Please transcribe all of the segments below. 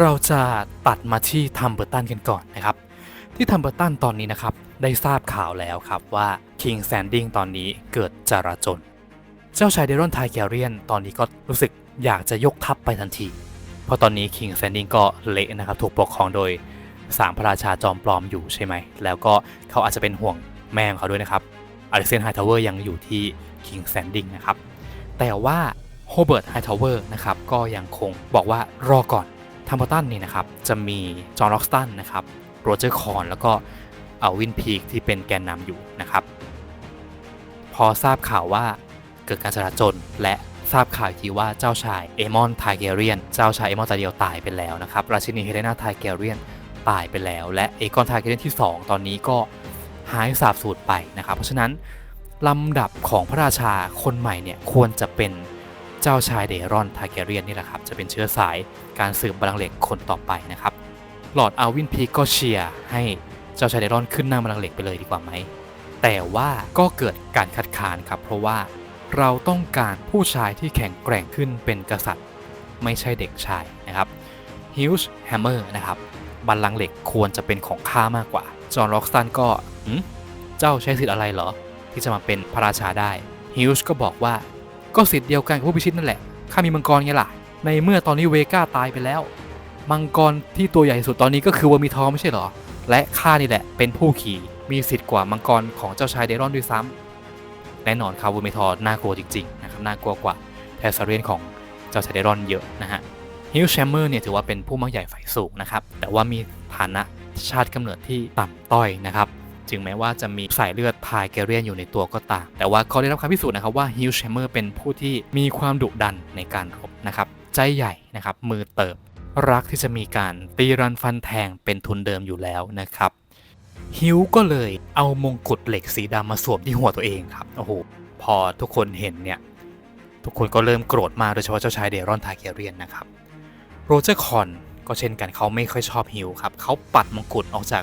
เราจะตัดมาที่ทัมเบอร์ตันกันก่อนนะครับ ที่ทัมเบอร์ตันตอนนี้นะครับ ได้ทราบข่าวแล้วครับว่า King Standing ตอนนี้เกิดจราจน เจ้าชายเดรอนไทแกเรียนตอนนี้ก็รู้สึกอยากจะยกทัพไปทันที เพราะตอนนี้ King Standing ก็เละนะครับ ถูกปกครองโดยสามพระราชาจอมปลอมอยู่ใช่ไหม แล้วก็เขาอาจจะเป็นห่วงแม่ของเขาด้วยนะครับอเล็กเซนไฮทาวเวอร์ยังอยู่ที่ King Standing นะครับ แต่ว่าโฮเบิร์ตไฮทาวเวอร์นะครับก็ยังคงบอกว่ารอก่อน มเบอร์ตันนี่นะครับจะมีจอห์นล็อกสตันนะครับโรเจอร์คอนแล้วก็เอาวินพีคที่เป็นแกนนำอยู่นะครับ พอทราบข่าวว่าเกิดการจราจนและทราบข่าวอีกทีว่าเจ้าชายเอมอนไทเกเรียน เจ้าชายเอมอนตาเดียวตายไปแล้วนะครับราชินีเฮเลนาไทเกเรียนตายไปแล้ว และเอกอนไทเกเรียนที่ 2 ตอนนี้ก็หายสาบสูญไปนะครับ เพราะฉะนั้นลำดับของพระราชาคนใหม่เนี่ยควรจะเป็น เจ้าชายเดรอนทาเกเรียนนี่แหละครับจะเป็นเชื้อสายการสืบบัลลังก์เหล็กคนต่อไปนะครับลอร์ดอาวินพีก็เชียร์ให้เจ้าชายเดรอนขึ้นนั่งบัลลังก์เหล็กไปเลยดีกว่าไหมแต่ว่าก็เกิดการคัดค้านครับเพราะว่าเราต้องการผู้ชายที่แข็งแกร่งขึ้นเป็นกษัตริย์ ไม่ใช่เด็กชายนะครับฮิวส์แฮมเมอร์นะครับบัลลังก์เหล็กควรจะเป็นของข้ามากกว่า จอห์นล็อกสตันก็เจ้าใช้สิทธิ์อะไรเหรอ ที่จะมาเป็นพระราชาได้ฮิวส์ก็บอกว่า ก็สิทธิ์เดียวกันกับผู้พิชิตนั่นแหละ ข้ามีมังกรไงล่ะ ในเมื่อตอนนี้เวก้าตายไปแล้ว มังกรที่ตัวใหญ่สุดตอนนี้ก็คือวามีทองไม่ใช่เหรอ และข้านี่แหละเป็นผู้ขี่ มีสิทธิ์กว่ามังกรของเจ้าชายเดรอนด้วยซ้ำแน่นอนครับวูเมทอร์น่ากลัวจริงๆนะครับ น่ากลัวกว่าแทสซเรียนของเจ้าชายเดรอนเยอะนะฮะ ฮิลแชมเมอร์เนี่ยถือว่าเป็นผู้มังใหญ่ฝ่ายสูงนะครับ แต่ว่ามีฐานะชาติกำเนิดที่ต่ำต้อยนะครับ จึงแม้ว่าจะมีสายเลือดพายแกเรียนอยู่ในตัวก็ตาม แต่ว่าเขาได้รับคำพิสูจน์นะครับว่าฮิลแชมเมอร์เป็นผู้ที่มีความดุดันในการรบนะครับ ใจใหญ่นะครับ มือเติบ รักที่จะมีการตีรันฟันแทงเป็นทุนเดิมอยู่แล้วนะครับฮิวก็เลยเอามงกุฎเหล็กสีดำมาสวมที่หัวตัวเองครับโอ้โหพอทุกคนเห็นเนี่ยทุกคนก็เริ่มโกรธมากโดยเฉพาะเจ้าชายเดรอนทาเกเรียนนะครับโรเจอร์คอนก็เช่นกันเขาไม่ค่อยชอบฮิวครับเขาปัดมงกุฎออกจาก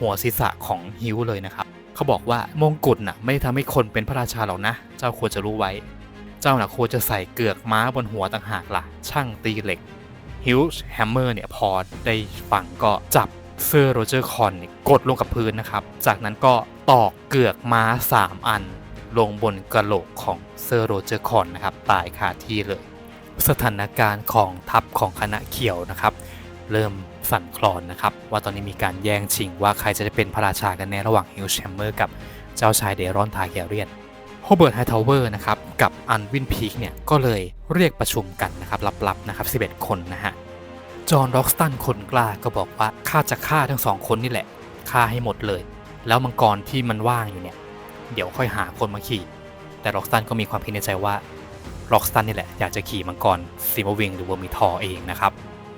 หัวศีรษะของฮิวเลยนะครับเขาบอกว่ามงกุฎน่ะไม่ได้ทำให้คนเป็นพระราชาหรอกนะ เจ้าควรจะรู้ไว้ เจ้าน่ะควรจะใส่เกือกม้าบนหัวต่างหากล่ะ ช่างตีเหล็กฮิลส์แฮมเมอร์เนี่ยพอได้ฟังก็จับเซอร์โรเจอร์คอนเนี่ยกดลงกับพื้นนะครับ จากนั้นก็ตอกเกือกม้า 3 อัน ลงบนกระโหลกของเซอร์โรเจอร์คอนนะครับตายคาที่เลย สถานการณ์ของทัพของคณะเขียวนะครับ เริ่ม สั่นคลอนนะครับ ว่าตอนนี้มีการแย่งชิงว่าใครจะได้เป็นพระราชากันแน่ระหว่างฮิลแฮมเมอร์กับเจ้าชายเดรอนทาเกเรียนโฮเบิร์ตไฮทาวเวอร์นะครับกับอันวินพีคเนี่ยก็เลยเรียกประชุมกันนะครับลับๆนะครับ 11 คนนะฮะจอห์นร็อกสตันคนกล้าก็บอกว่าข้าจะฆ่าทั้งสองคนนี่แหละฆ่าให้หมดเลย แล้วมังกรที่มันว่างอยู่เนี่ยเดี๋ยวค่อยหาคนมาขี่แต่ร็อกสตันก็มีความคิดในใจว่าร็อกสตันนี่แหละอยากจะขี่มังกรซิมวิงหรือวอร์มิทอเองนะครับ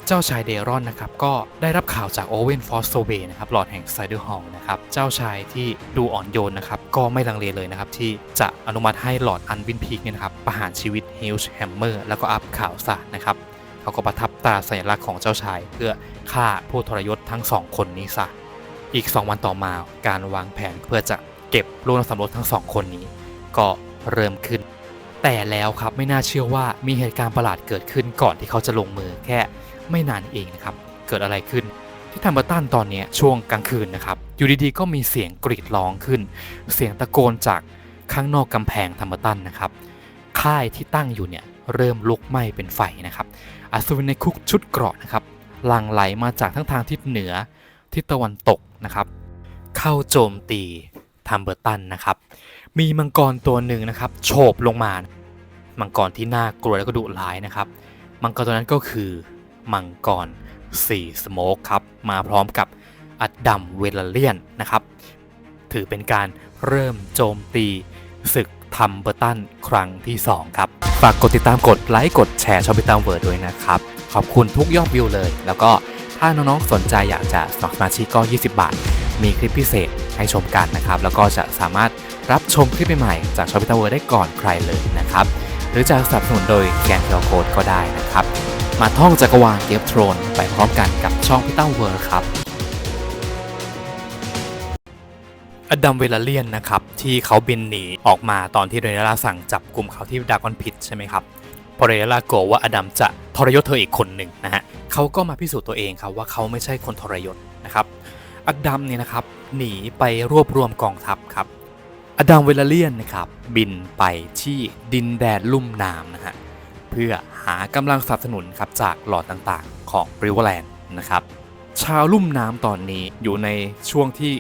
เจ้าชายเดรอนนะครับก็ได้รับข่าวจากโอเวนฟอสโซเบนะครับหลอดแห่งไซเดอร์ฮอลนะครับเจ้าชายที่ดูอ่อนโยนนะครับก็ไม่ลังเลเลยนะครับที่จะอนุมัติให้หลอดอันวินพีกเนี่ยนะครับประหารชีวิตฮิลช์แฮมเมอร์แล้วก็อัพข่าวซะนะครับเขาก็ประทับตราสัญลักษณ์ของเจ้าชาย เพื่อฆ่าผู้ทรยศทั้งสองคนนี้ซะอีก 2 วันต่อมาการวางแผนเพื่อจะเก็บลูกนักสำรวจทั้งสองคนนี้ ก็เริ่มขึ้น แต่แล้วครับไม่น่าเชื่อว่ามีเหตุการณ์ประหลาดเกิดขึ้นก่อนที่เขาจะลงมือแค่ ไม่นานเองนะครับ เกิดอะไรขึ้นที่ทัมเบอร์ตันตอนนี้ช่วงกลางคืนนะครับ อยู่ดีๆ ก็มีเสียงกรีดร้องขึ้น เสียงตะโกนจากข้างนอกกำแพงทัมเบอร์ตันนะครับ ค่ายที่ตั้งอยู่เนี่ยเริ่มลุกไหม้เป็นไฟนะครับ อัศวินในคุกชุดเกราะนะครับหลั่งไหลมาจากทั้งทางทิศเหนือทิศตะวันตกนะครับ เข้าโจมตีทัมเบอร์ตันนะครับ มีมังกรตัวหนึ่งนะครับโฉบลงมา มังกรที่น่ากลัวและก็ดุร้ายนะครับ มังกรตัวนั้นก็คือ มังกรสีสโมกครับ มาพร้อมกับอดัมเวลเลียนนะครับ ถือเป็นการเริ่มโจมตีศึกทัมเบอร์ตันครั้งที่ 2 ครับ ฝากกดติดตามกดไลค์กดแชร์ชองพิตามเวิร์ดด้วยนะครับ ขอบคุณทุกยอดวิวเลย แล้วก็ถ้าน้องๆสนใจอยากจะสมัครสมาชิกก็ 20 บาท มีคลิปพิเศษให้ชมกันนะครับ แล้วก็จะสามารถรับชมคลิปใหม่ๆจากชองพิตามเวิร์ดได้ก่อนใครเลยนะครับ หรือจะสนับสนุนโดยแกนเคอร์โคดก็ได้นะครับ มาท่องจักรวาลเกมโทรนไปพร้อมกันกับช่องพิต้าเวิร์ครับอดัมเวลาเลียนนะครับที่เขาบินหนีออกมาตอนที่เรเนล่าสั่งจับกลุ่มเขาที่ดากอนพิทใช่ไหมครับพอเรเนล่าโกรธว่าอดัมจะทรยศเธออีกคนหนึ่งนะฮะเขาก็มาพิสูจน์ตัวเองครับว่าเขาไม่ใช่คนทรยศนะครับอดัมเนี่ยนะครับหนีไปรวบรวมกองทัพครับอดัมเวลาเลียนนะครับบินไปที่ดินแดนลุ่มน้ำนะฮะเพื่อ หากำลังสนับสนุนครับจากหลอดต่างๆ ของริเวอร์แลนด์นะครับชาวลุ่มน้ำตอนนี้อยู่ในช่วงที่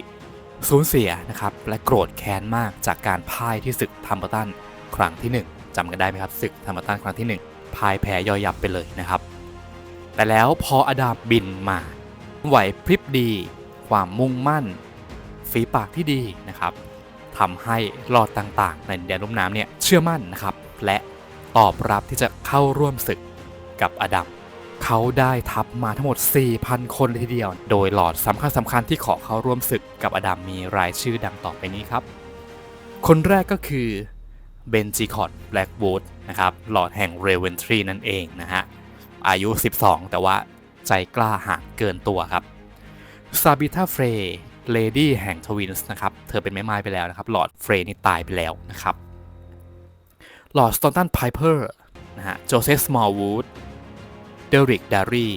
สูญเสียนะครับและโกรธแค้นมากจากการพ่ายที่ศึกทัมเปอร์ตันครั้งที่หนึ่งจำกันได้ไหมครับศึกทัมเปอร์ตันครั้งที่หนึ่งพ่ายแพ้ย่อยยับไปเลยนะครับ แต่แล้วพออดัมบินมาไหวพริบดี ความมุ่งมั่น ฝีปากที่ดีนะครับทำให้หลอดต่างๆ ในแดนลุ่มน้ำเนี่ยเชื่อมั่นนะครับและ ตอบรับที่จะเข้าร่วมศึกกับอดัมเขาได้ทัพมาทั้งหมด 4,000 คนเลยทีเดียว โดยหลอดสำคัญสำคัญที่ขอเข้าร่วมศึกกับอดัมมีรายชื่อดังต่อไปนี้ครับ คนแรกก็คือเบนจิคอตแบล็กวูดนะครับหลอดแห่งเรเวนทรีนั่นเองนะฮะ อายุ 12 แต่ว่าใจกล้าหาญเกินตัวครับซาบิธาเฟรเลดี้แห่งทวินส์นะครับ เธอเป็นแม่ไม้ไปแล้วนะครับ หลอดเฟรนี่ตายไปแล้วนะครับ ลอดสตอนตันไพเปอร์นะฮะโจเซฟสมอลวูดเดริกดารี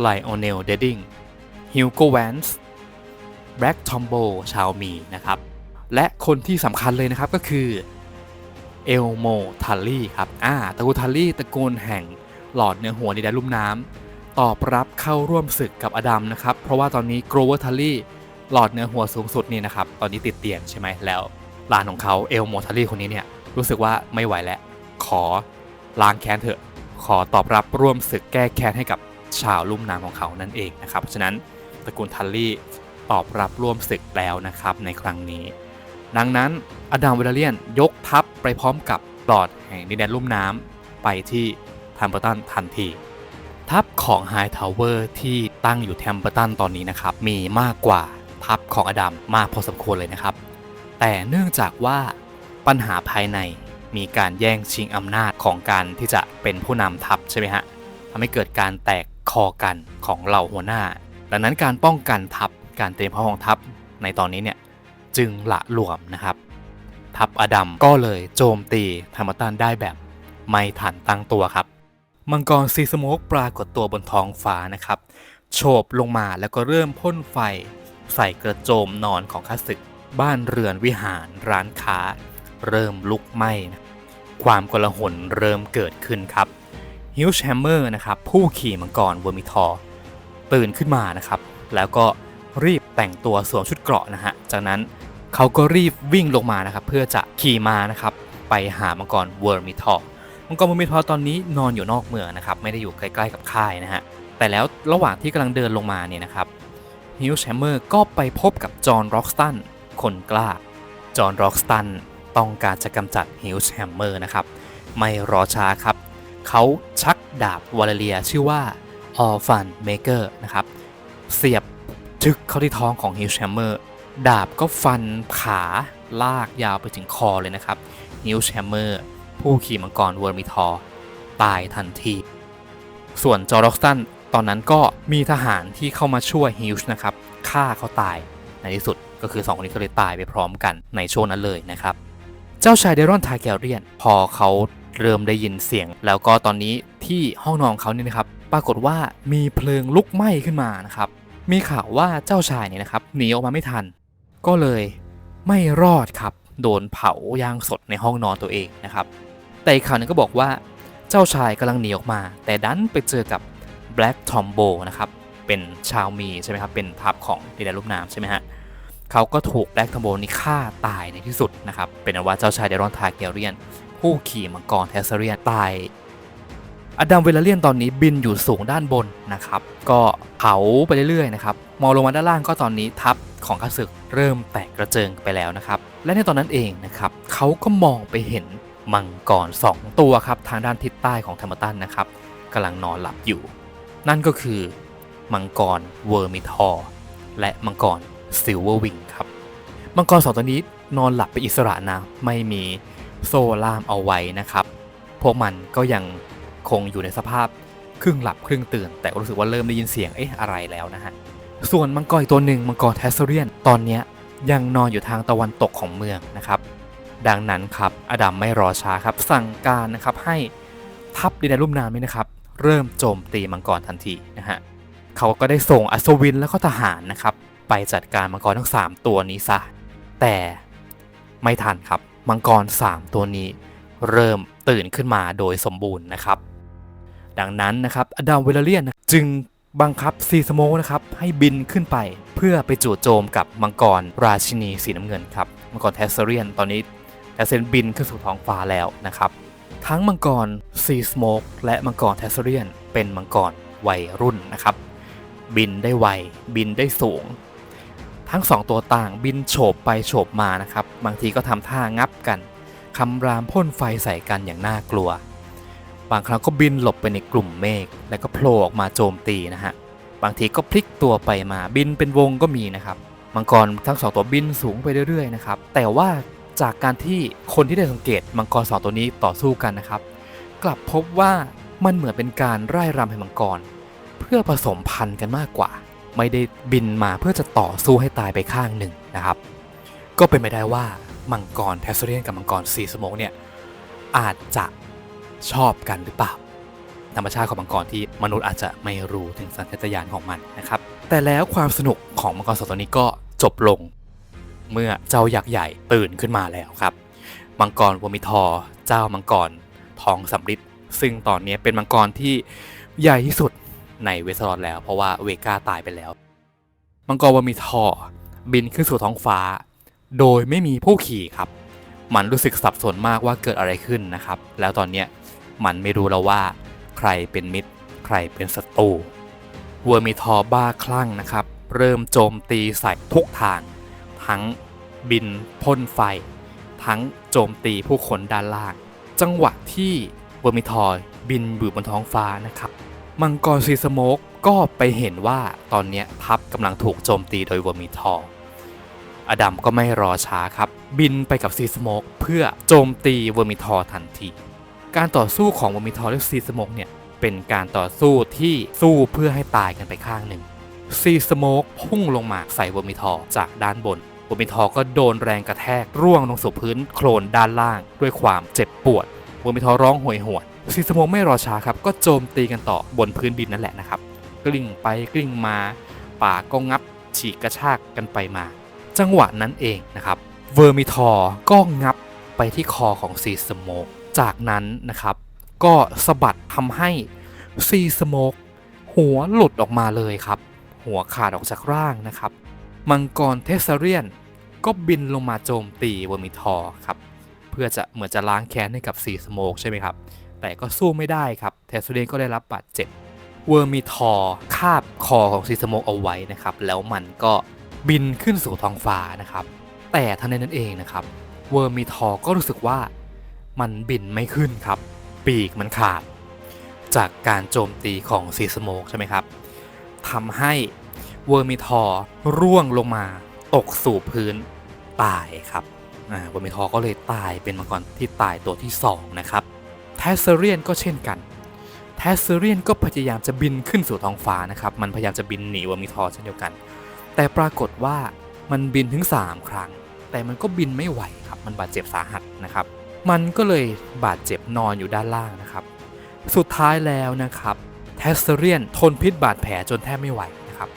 ไลโอเนลเดดดิงฮิวโกแวนส์แบล็กทอมโบชาวมีนะครับ และคนที่สำคัญเลยนะครับก็คือเอลโมทัลลี่ครับอ่าตระกูลทัลลี่ตระกูลแห่งหลอดเนื้อหัวในแดนลุ่มน้ำตอบรับเข้าร่วมศึกกับอดัมนะครับ เพราะว่าตอนนี้โกรเวอร์ทัลลี่หลอดเนื้อหัวสูงสุดนี่นะครับ ตอนนี้ติดเตียงใช่ไหมแล้วหลานของเขาเอลโมทัลลี่คนนี้เนี่ย รู้สึกว่าไม่ไหวแล้ว ขอล้างแค้นเถอะ ขอตอบรับร่วมศึกแก้แค้นให้กับชาวลุ่มน้ำของเขานั่นเองนะครับ เพราะฉะนั้นตระกูลทัลลี่ตอบรับร่วมศึกแล้วนะครับในครั้งนี้ ดังนั้นอดัมเวลาเลียนยกทัพไปพร้อมกับหลอดแห่งดินแดนลุ่มน้ำไปที่แทมเปอร์ตันทันที ทัพของไฮทาวเวอร์ที่ตั้งอยู่แทมเปอร์ตันตอนนี้นะครับ มีมากกว่าทัพของอดัมมากพอสมควรเลยนะครับ แต่เนื่องจากว่า ปัญหาภายในมีการแย่งชิงอำนาจของการที่จะเป็นผู้นำทัพใช่ไหมฮะทำให้เกิดการแตกคอกันของเหล่าหัวหน้า ดังนั้นการป้องกันทัพการเตรียมพร้อมของทัพในตอนนี้เนี่ยจึงละหลวมนะครับ ทัพอดัมก็เลยโจมตีธรรมตันได้แบบไม่ทันตั้งตัวครับ มังกรซีสโมกปรากฏตัวบนท้องฟ้านะครับ โฉบลงมาแล้วก็เริ่มพ่นไฟ ใส่กระโจมนอนของข้าศึก บ้านเรือนวิหารร้านค้า เริ่มลุกไหม้นะความกลาหนเริ่มเกิดขึ้นครับฮิวชแฮมเมอร์นะครับผู้ขี่มังกรเวอร์มิทอร์ตื่นขึ้นมานะครับ แล้วก็รีบแต่งตัวสวมชุดเกราะนะฮะจากนั้นเขาก็รีบวิ่งลงมานะครับ เพื่อจะขี่มานะครับ ไปหามังกรเวอร์มิทอร์มังกรเวอร์มิทอร์ตอนนี้นอนอยู่นอกเมืองนะครับ ไม่ได้อยู่ใกล้ๆกับค่ายนะฮะแต่แล้วระหว่างที่กำลังเดินลงมาเนี่ยนะครับฮิวชแฮมเมอร์ก็ไปพบกับจอห์นร็อกสตันคนกล้าจอห์นร็อกสตัน ต้องการจะกำจัดฮิวช์แฮมเมอร์นะครับ ไม่รอช้าครับ เขาชักดาบวาเลเรียชื่อว่าออฟันเมเกอร์นะครับเสียบทึกเข้าที่ท้องของฮิวช์แฮมเมอร์ดาบก็ฟันขาลากยาวไปถึงคอเลยนะครับฮิวช์แฮมเมอร์ผู้ขี่มังกรเวอร์มิทอร์ตายทันที ส่วนจอร์ร็อกสตันตอนนั้นก็มีทหารที่เข้ามาช่วยฮิวช์นะครับฆ่าเขาตายในที่สุดก็คือ 2 คนนี้ก็เลยตายไปพร้อมกันในช่วงนั้นเลยนะครับ เจ้าชายเดรอนทาแกเรียน พอเขาเริ่มได้ยินเสียง แล้วก็ตอนนี้ที่ห้องนอนเขาเนี่ยนะครับ ปรากฏว่ามีเพลิงลุกไหม้ขึ้นมานะครับ มีข่าวว่าเจ้าชายเนี่ยนะครับหนีออกมาไม่ทัน ก็เลยไม่รอดครับ โดนเผาย่างสดในห้องนอนตัวเองนะครับ แต่อีกข่าวหนึงก็บอกว่าเจ้าชายกำลังหนีออกมา แต่ดันไปเจอกับ Black Tombo นะครับ เป็นชาวมีใช่ไหมครับ เป็นทัพของดินแดนลุ่มน้ำใช่ไหมฮะ เขาก็ถูกแบล็กทอมโบนี่ฆ่าตายในที่สุดนะครับ เป็นอันว่าเจ้าชายเดรอนทาเกเรียน ผู้ขี่มังกรเทสเซเรียนตาย อดัมเวลเลียนตอนนี้บินอยู่สูงด้านบนนะครับ ก็เผาไปเรื่อยๆนะครับ มองลงมาด้านล่างก็ตอนนี้ทัพของข้าศึกเริ่มแตกกระเจิงไปแล้วนะครับ และในตอนนั้นเองนะครับเขาก็มองไปเห็นมังกร 2 ตัวครับทางด้านทิศใต้ของธรรมตันนะครับกำลังนอนหลับอยู่ นั่นก็คือมังกรเวอร์มิทอร์และมังกรซิลเวอร์วิง มังกรสองตัวนี้นอนหลับไปอิสระนะ ไม่มีโซ่ล่ามเอาไว้นะครับ พวกมันก็ยังคงอยู่ในสภาพครึ่งหลับครึ่งตื่น แต่รู้สึกว่าเริ่มได้ยินเสียงเอ๊ะอะไรแล้วนะฮะ ส่วนมังกรอีกตัวหนึ่งมังกรแทสเซเรียนตอนนี้ยังนอนอยู่ทางตะวันตกของเมืองนะครับ ดังนั้นครับอดัมไม่รอช้าครับ สั่งการนะครับให้ทัพดินแดนลุ่มน้ำนี้นะครับ เริ่มโจมตีมังกรทันทีนะฮะเขาก็ได้ส่งอัศวินแล้วก็ทหารนะครับ ไปจัดการมังกรทั้ง 3 ตัวนี้ซะ แต่ไม่ทันครับ มังกร 3 ตัวนี้ เริ่มตื่นขึ้นมาโดยสมบูรณ์นะครับ ดังนั้นนะครับอดัมเวลเลียนจึงบังคับซีสโมนะครับให้บินขึ้นไปเพื่อไปจู่โจมกับมังกรราชินีสีน้ำเงินครับมังกรเทสเซเรียนตอนนี้เทสเซนบินขึ้นสู่ท้องฟ้าแล้วนะครับ ทั้งมังกรซีสโมกและมังกรเทสเซเรียนเป็นมังกรวัยรุ่นนะครับ บินได้ไวบินได้สูง ทั้งสองตัวต่างบินโฉบไปโฉบมานะครับ บางทีก็ทำท่างับกันคำรามพ่นไฟใส่กันอย่างน่ากลัว บางครั้งก็บินหลบไปในกลุ่มเมฆแล้วก็โผล่ออกมาโจมตีนะฮะบางทีก็พลิกตัวไปมาบินเป็นวงก็มีนะครับมังกรทั้งสองตัวบินสูงไปเรื่อยๆนะครับแต่ว่าจากการที่คนที่ได้สังเกตมังกรสองตัวนี้ต่อสู้กันนะครับ กลับพบว่ามันเหมือนเป็นการไล่รำให้มังกร เพื่อผสมพันธุ์กันมากกว่า ไม่ได้บินมาเพื่อจะต่อสู้ให้ตายไปข้างหนึ่งนะครับ ก็เป็นไปได้ว่ามังกรเทสเรียนกับมังกรซีสโมกเนี่ยอาจจะชอบกันหรือเปล่า ธรรมชาติของมังกรที่มนุษย์อาจจะไม่รู้ถึงสัญชาตญาณของมันนะครับ แต่แล้วความสนุกของมังกรสองตัวนี้ก็จบลง เมื่อเจ้ายักษ์ใหญ่ตื่นขึ้นมาแล้วครับ มังกรวมิทอร์เจ้ามังกรทองสำริดซึ่งตอนนี้เป็นมังกรที่ใหญ่ที่สุด ในเวสต์ลอดแล้ว เพราะว่าเวกาตายไปแล้ว มังกรวมิทอบินขึ้นสู่ท้องฟ้า โดยไม่มีผู้ขี่ครับ มันรู้สึกสับสนมากว่าเกิดอะไรขึ้นนะครับ แล้วตอนเนี้ยมันไม่รู้แล้วว่า ใครเป็นมิตร ใครเป็นศัตรูเวอร์มิทอบ้าคลั่งนะครับ เริ่มโจมตีใส่ทุกทาง ทั้งบินพ่นไฟ ทั้งโจมตีผู้คนด้านล่าง จังหวะที่เวอร์มิทอบินอยู่บนท้องฟ้านะครับ มังกรซีสโมกก็ไปเห็นว่าตอนนี้ทัพกำลังถูกโจมตีโดยเวอร์มิทอร์อดัมก็ไม่รอช้าครับ บินไปกับซีสโมกเพื่อโจมตีเวอร์มิทอร์ทันที การต่อสู้ของเวอร์มิทอร์และซีสโมกเนี่ยเป็นการต่อสู้ที่สู้เพื่อให้ตายกันไปข้างหนึ่งซีสโมกพุ่งลงมาใส่เวอร์มิทอร์จากด้านบนเวอร์มิทอร์ก็โดนแรงกระแทกร่วงลงสู่พื้นโคลนด้านล่าง ด้วยความเจ็บปวดเวอร์มิทอร์ร้องโหยหวน ซีสโมกไม่รอช้าครับก็โจมตีกันต่อบนพื้นดินนั่นแหละนะครับ กลิ้งไปกลิ้งมา ป่ากก็งับฉีกกระชากกันไปมา จังหวะนั้นเองนะครับเวอร์มิทอร์ก็งับไปที่คอของซีสโมกจากนั้นนะครับก็สะบัดทำให้ซีสโมกหัวหลุดออกมาเลยครับ หัวขาดออกจากร่างนะครับ มังกรเทสเซเรียนก็บินลงมาโจมตีเวอร์มิทอร์ครับ เพื่อจะเหมือนจะล้างแค้นให้กับซีสโมกใช่ไหมครับ แต่ก็สู้ไม่ได้ครับเทสเซเรียนก็ได้รับบาดเจ็บเวอร์มิทอร์คาบคอของซีสโมกเอาไว้นะครับแล้วมันก็บินขึ้นสู่ท้องฟ้านะครับ แต่ทันใดนั้นเองนะครับเวอร์มิทอร์ก็รู้สึกว่ามันบินไม่ขึ้นครับ ปีกมันขาด จากการโจมตีของซีสโมกใช่ไหมครับทำให้เวอร์มิทอร์ร่วงลงมาตกสู่พื้นตายครับอ่าเวอร์มิทอร์ก็เลยตายเป็นมังกรที่ตายตัวที่ 2 นะครับ แทสเซเรียนก็เช่นกัน แทสเซเรียนก็พยายามจะบินขึ้นสู่ท้องฟ้านะครับ มันพยายามจะบินหนีวอมิทอร์เช่นเดียวกัน แต่ปรากฏว่ามันบินถึง 3 ครั้ง แต่มันก็บินไม่ไหวครับ มันบาดเจ็บสาหัสนะครับ มันก็เลยบาดเจ็บนอนอยู่ด้านล่างนะครับ สุดท้ายแล้วนะครับเทสเซเรียนทนพิษบาดแผลจนแทบไม่ไหวนะครับ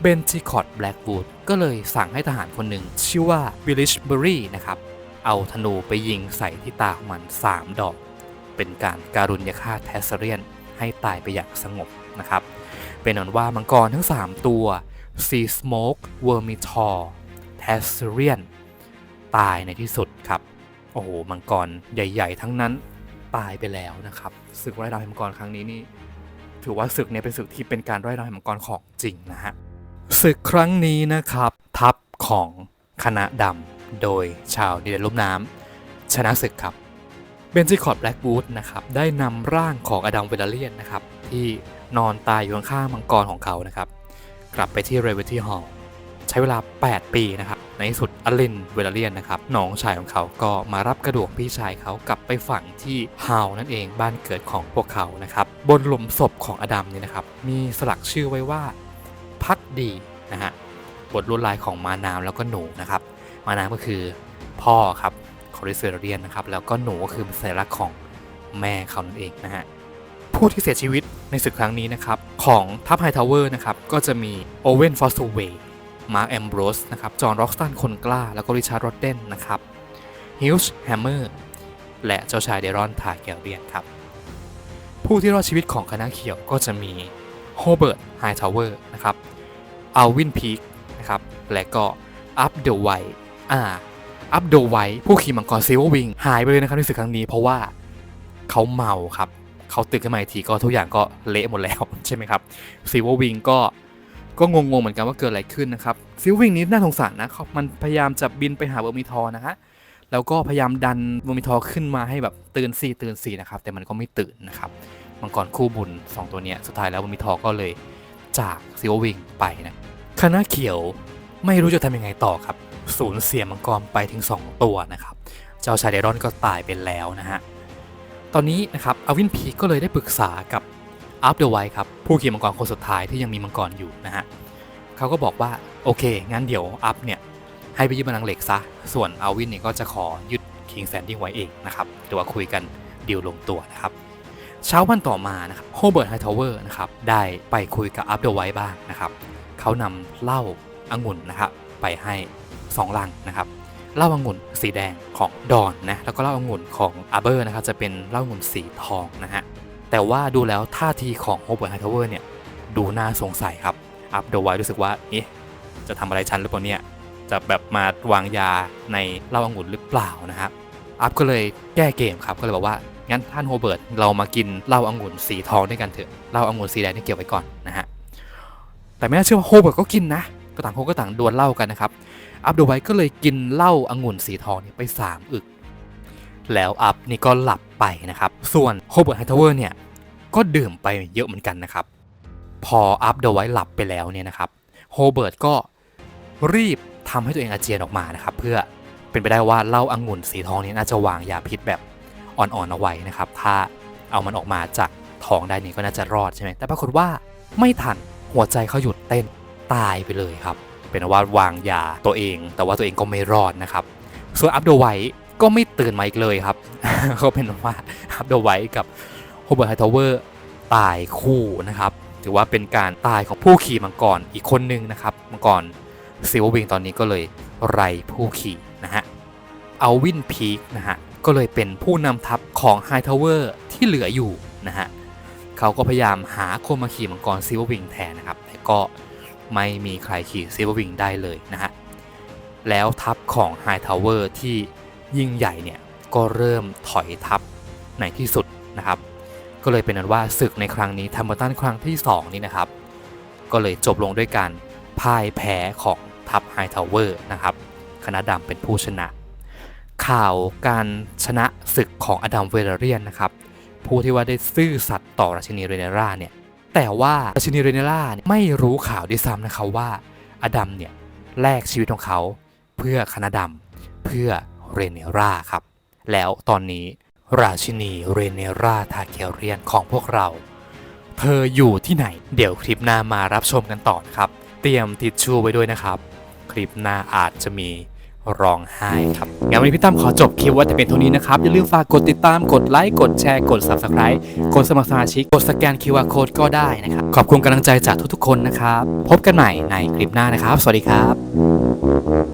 เบนจิคอตแบล็กวูดก็เลยสั่งให้ทหารคนหนึ่งชื่อว่าบิลิชเบอรี่นะครับ เอาธนูไปยิงใส่ที่ตาของมัน 3 ดอก เป็นการการุญยฆาตเทสเซเรียนให้ตายไปอย่างสงบนะครับ เป็นอันว่ามังกรทั้ง 3 ตัว Sea Smoke Vermitor t a s s e r i a n ตายในที่สุดครับ โอ้โห มังกรใหญ่ ๆ ทั้งนั้นตายไปแล้วนะครับศึกไร้ดาวแห่งมังกรครั้งนี้นี่ถือว่าศึกเนี้เป็นศึกที่เป็นการไร้ดาวแห่งมังกรของจริงนะฮะศึกครั้งนี้นะครับ ทัพของคณะดำโดยชาวดินแดนลุ่มน้ำชนะศึกครับ บนจิคอร์ดแบล็กบูธนะครับได้นำร่างของอดัมเวลเลียนนะครับที่นอนตายอยู่ข้างมังกรของเขานะครับกลับไปที่เรเวทีฮอลใช้เวลา 8 ปีนะครับในที่สุดอลินเวลเลียนนะครับน้องชายของเขาก็มารับกระดูกพี่ชายเขากลับไปฝังที่ฮาวนั่นเองบ้านเกิดของพวกเขานะครับบนหลุมศพของอดัมเนี่ยนะครับมีสลักชื่อไว้ว่าพักดีนะฮะบทลวดลายของมานามแล้วก็หนูนะครับ มานามก็คือพ่อครับ คอริเซเรียนนะครับ แล้วก็หนูก็คือสัญลักษณ์ของแม่เขานั่นเองนะฮะผู้ที่เสียชีวิตในศึกครั้งนี้นะครับของทัพไฮทาวเวอร์นะครับก็จะมีโอเวนฟอสโตเวย์มาร์คแอมโบรสนะครับจอห์นร็อกสตันคนกล้า แล้วก็ริชาร์ดโรดเดนนะครับฮิลช์แฮมเมอร์และเจ้าชายเดรอนทาเกลเรียนครับ ผู้ที่รอดชีวิตของคณะเขียวก็จะมีโฮเบิร์ตไฮทาวเวอร์นะครับอัลวินพีคนะครับและก็อัพเดอะไวอ่า อัพเดอะไวผู้ขี่มังกรซิลเวอร์วิงหายไปเลยนะครับในศึกครั้งนี้ เพราะว่าเขาเมาครับเขาตื่นขึ้นมาอีกทีก็ทุกอย่างก็เละหมดแล้วใช่ไหมครับซิลเวอร์วิงก็ก็งงๆเหมือนกันว่าเกิดอะไรขึ้นนะครับซิลเวอร์วิงนี้น่าสงสารนะเขามันพยายามจะบินไปหาเบอร์มิทอนะฮะแล้วก็พยายามดันเบอร์มิทอขึ้นมาให้แบบตื่นสี่ตื่นสี่นะครับแต่มันก็ไม่ตื่นนะครับมังกรคู่บุญ 2 ตัวเนี้ยสุดท้ายแล้วเบอร์มิทอก็เลยจากซิลวิงไปนะคณะเขียวไม่รู้จะทำยังไงต่อครับ สูญเสียมังกรไปถึง 2 ตัวนะครับ เจ้าชายเดรอนก็ตายไปแล้วนะฮะ ตอนนี้นะครับอวินพีก็เลยได้ปรึกษากับอัพเดอะไวครับผู้ขี่มังกรคนสุดท้ายที่ยังมีมังกรอยู่นะฮะเขาก็บอกว่าโอเค งั้นเดี๋ยวอัพเนี่ยให้ไปยึดบัลลังก์เหล็กซะ ส่วนอาวินเนี่ยก็จะขอยึดคิงแซนดิ้งไว้เองนะครับหรือว่าคุยกันดีลลงตัวนะครับ เช้าวันต่อมานะครับโฮเบิร์ตไฮทาวเวอร์นะครับได้ไปคุยกับอัพเดอะไวบ้างนะครับเขานำเหล้าองุ่นนะครับไปให้ 2ลังนะครับเหล้าองุ่นสีแดงของดอนนะแล้วก็เหล้าองุ่นของอาเบอร์นะครับจะเป็นเหล้าองุ่นสีทองนะฮะแต่ว่าดูแล้วท่าทีของโฮเบิร์ตไฮทาวเวอร์เนี่ยดูน่าสงสัยครับอัพเดอะไวรู้สึกว่าเอ๊ะจะทำอะไรฉันหรือเปล่าเนี่ยจะแบบมาวางยาในเหล้าองุ่นหรือเปล่านะครับอัพก็เลยแก้เกมครับก็เลยบอกว่างั้นท่านโฮเบิร์ตเรามากินเหล้าองุ่นสีทองด้วยกันเถอะเหล้าองุ่นสีแดงนี่เก็บไว้ก่อนนะฮะแต่ไม่น่าเชื่อว่าโฮเบิร์ตก็กินนะก็ต่างคนก็ต่างดวลเหล้ากันนะครับ อัพดูไว้ก็เลยกินเหล้าองุ่นสีทองนี่ไป 3 อึก แล้วอัพนี่ก็หลับไปนะครับ ส่วนโฮเบิร์ตไฮทาวเวอร์เนี่ยก็ดื่มไปเยอะเหมือนกันนะครับ พออัพเดไว้หลับไปแล้วเนี่ยนะครับโฮเบิร์ตก็รีบทำให้ตัวเองอาเจียนออกมานะครับ เพื่อเป็นไปได้ว่าเหล้าองุ่นสีทองนี้น่าจะวางยาพิษแบบอ่อนๆเอาไว้นะครับ ถ้าเอามันออกมาจากท้องได้นี่ก็น่าจะรอดใช่ไหมแต่ปรากฏว่าไม่ทันหัวใจเขาหยุดเต้นตายไปเลยครับ เป็นว่าวางยาตัวเอง แต่ว่าตัวเองก็ไม่รอดนะครับ ส่วนอัพเดไวก็ไม่ตื่นมาอีกเลยครับก็เป็นว่าอัพเดไวกับโฮเบิร์ตไฮทาวเวอร์ตายคู่นะครับ ถือว่าเป็นการตายของผู้ขี่มังกรอีกคนนึงนะครับมังกรซิลวิงตอนนี้ก็เลยไรผู้ขี่นะฮะเอาวินพีคนะฮะก็เลยเป็นผู้นำทัพของไฮทาวเวอร์ที่เหลืออยู่นะฮะเขาก็พยายามหาคนมาขี่มังกรซิลเวอร์วิงแทนนะครับแต่ก็ ไม่มีใครขี่ซิลเวอร์วิงได้เลยนะฮะ แล้วทัพของไฮทาวเวอร์ที่ยิ่งใหญ่เนี่ยก็เริ่มถอยทัพในที่สุดนะครับ ก็เลยเป็นนั้นว่าศึกในครั้งนี้ทัมเบอร์ตันครั้งที่ 2 นี้นะครับ ก็เลยจบลงด้วยการพ่ายแพ้ของทัพไฮทาวเวอร์นะครับ คณะดำเป็นผู้ชนะ ข่าวการชนะศึกของอดัมเวเลเรียนนะครับ ผู้ที่ว่าได้ซื่อสัตย์ต่อราชินีเรเนร่าเนี่ย แต่ว่าราชินีเรเนราเนี่ยไม่รู้ข่าวด้วยซ้ำนะครับว่าอดัมเนี่ยแลกชีวิตของเขา เพื่อคณะดำเพื่อเรเนราครับ แล้วตอนนี้ราชินีเรเนราทาเคเรียนของพวกเรา เธออยู่ที่ไหน เดี๋ยวคลิปหน้ามารับชมกันต่อนะครับ เตรียมทิชชู่ไว้ด้วยนะครับ คลิปหน้าอาจจะมี ร้องไห้ครับงั้นวันนี้พี่ตั้มขอจบคลิปไว่าแต่เป็นเท่านี้นะครับ อย่าลืมฝากกดติดตามกดไลค์กดแชร์กด Subscribe กดสมัครสมาชิกกดสแกน QR Code ก็ได้นะครับ ขอบคุณกำลังใจจากทุกๆคนนะครับ พบกันใหม่ในคลิปหน้านะครับ สวัสดีครับ